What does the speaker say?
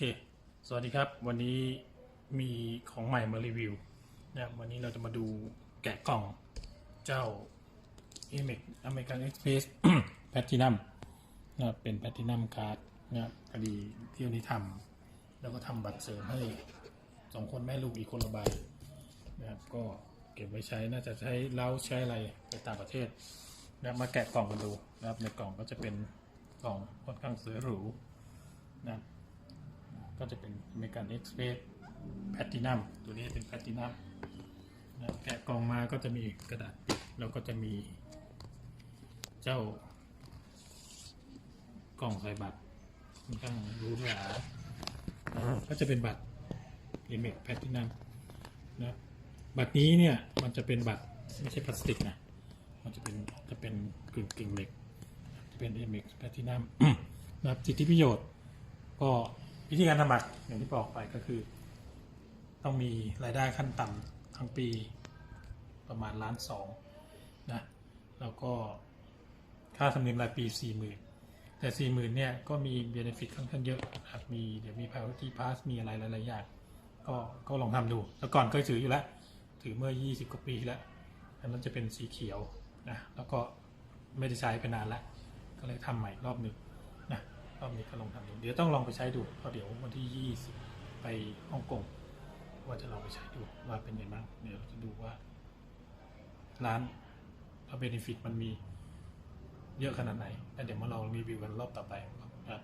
ค สวัสดีครับ วันนี้มีของใหม่มารีวิวนะวันนี้เราจะมาดูแกะกล่องเจ้า a m e c American Express Platinum นะเป็น Platinum Card นะพอดีเที่ยวนี้ทำแล้วก็ทำบัตรเสริมให้สองคนแม่ลูกอีกคนละใบนะครับก็เก็บไว้ใช้น่าจะใช้เล้าใช้อะไรไปต่างประเทศนะมาแกะกล่องกันดูนะครับในกล่องก็จะเป็นกล่องค่อนข้างสวยหรูนะ ก็จะเป็น American Express Platinum ตัวนี้เป็น Platinum นะแกะกล่องมาก็จะมีกระดาษปิดแล้วก็จะมีเจ้ากล่องใส่บัตรค่อนข้างรูหราก็จะเป็นบัตร l i m i t Platinum นะบัตรนี้เนี่ยมันจะเป็นบัตรไม่ใช่พลาสติกนะมันจะเป็นจะเป็นกึ่งกึ่งเหล็กจะเป็น m x Platinum นะครับสิทธิประโยชน์ก็ วิธีการทำบัตรอย่างที่บอกไปก็คือ ต้องมีรายได้ขั้นต่ำทั้งปีประมาณล้านสองนะแล้วก็ค่าธรรมเนียมรายปีสี่หมื่นแต่สี่หมื่นเนี่ยก็มีเบนฟิตค่อนข้างเยอะนะครับมีเดี๋ยวมี priority pass มีอะไรหลายๆอย่างก็ก็ลองทำดู แล้วก่อนเคยถืออยู่แล้ว ถือเมื่อ 20 กว่าปีแล้วอันนั้นจะเป็นสีเขียวนะแล้วก็ไม่ได้ใช้ไปนานแล้ว ก็เลยทำใหม่รอบหนึ่ง รอบนี้ก็ลองทำดูเดี๋ยวต้องลองไปใช้ดูเพราะเดี๋ยววันที่ 20 ไปฮ่องกงว่าจะลองไปใช้ดูว่าเป็นยังไงบ้างเดี๋ยวจะดูว่า ร้านเอเบนฟิตมันมีเยอะขนาดไหนแล้วเดี๋ยวมาลองรีวิวกันรอบต่อไปครับ